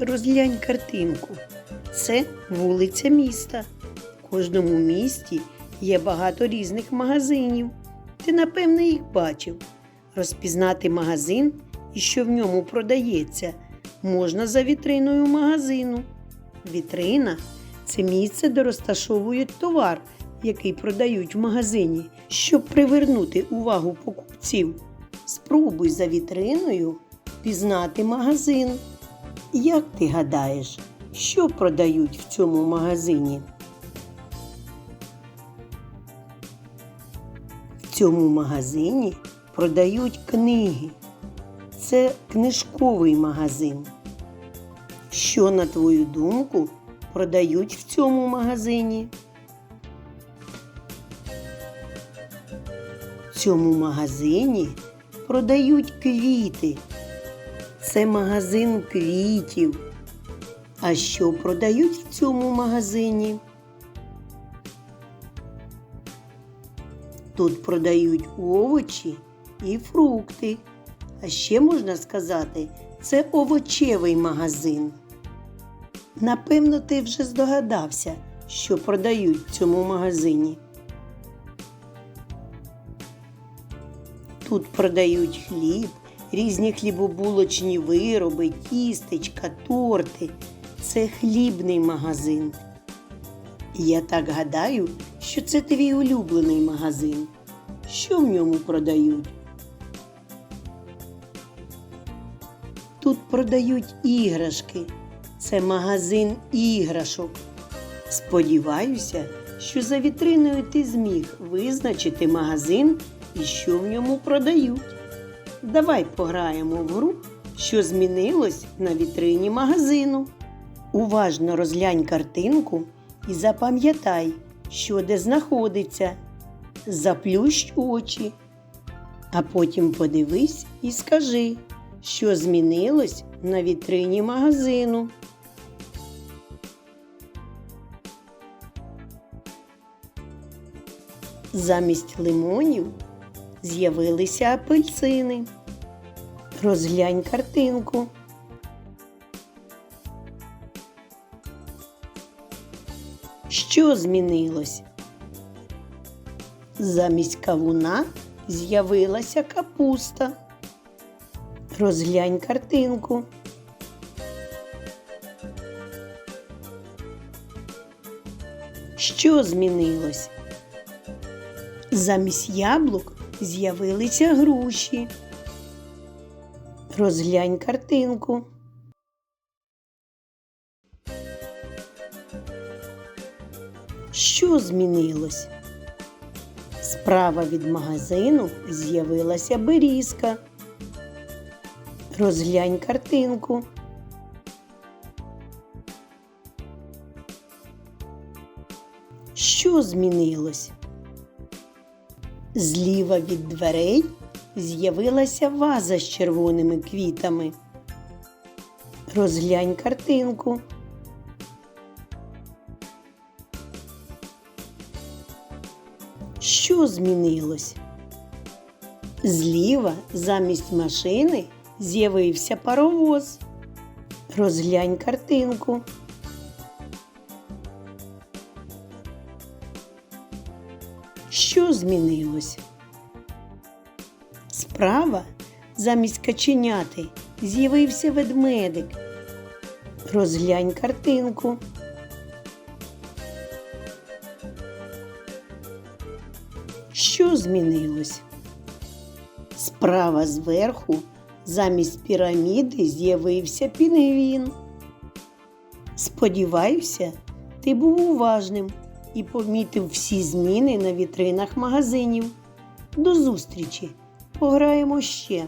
Розглянь картинку. Це вулиця міста. В кожному місті є багато різних магазинів. Ти, напевне, їх бачив. Розпізнати магазин і що в ньому продається, можна за вітриною магазину. Вітрина це місце, де розташовують товар, який продають в магазині, щоб привернути увагу покупців. Спробуй за вітриною пізнати магазин. Як ти гадаєш, що продають в цьому магазині? В цьому магазині продають книги. Це книжковий магазин. Що, на твою думку, продають в цьому магазині? В цьому магазині продають квіти. Це магазин квітів. А що продають в цьому магазині? Тут продають овочі і фрукти. А ще можна сказати, це овочевий магазин. Напевно, ти вже здогадався, що продають в цьому магазині. Тут продають хліб, різні хлібобулочні вироби, тістечка, торти. Це хлібний магазин. Я так гадаю, що це твій улюблений магазин. Що в ньому продають? Тут продають іграшки. Це магазин іграшок. Сподіваюся, що за вітриною ти зміг визначити магазин і що в ньому продають. Давай пограємо в гру, що змінилось на вітрині магазину. Уважно розглянь картинку і запам'ятай, що де знаходиться. Заплющ очі, а потім подивись і скажи, що змінилось на вітрині магазину. Замість лимонів з'явилися апельсини. Розглянь картинку. Що змінилось? Замість кавуна з'явилася капуста. Розглянь картинку. Що змінилось? Замість яблук з'явилися груші. Розглянь картинку. Що змінилось? Справа від магазину з'явилася берізка. Розглянь картинку. Що змінилось? Зліва від дверей з'явилася ваза з червоними квітами. Розглянь картинку. Що змінилось? Зліва замість машини з'явився паровоз. Розглянь картинку. Що змінилось? Справа замість каченяти з'явився ведмедик. Розглянь картинку. Що змінилось? Справа зверху замість піраміди з'явився пінгвін. Сподіваюся, ти був уважним і помітив всі зміни на вітринах магазинів. До зустрічі! Пограємо ще!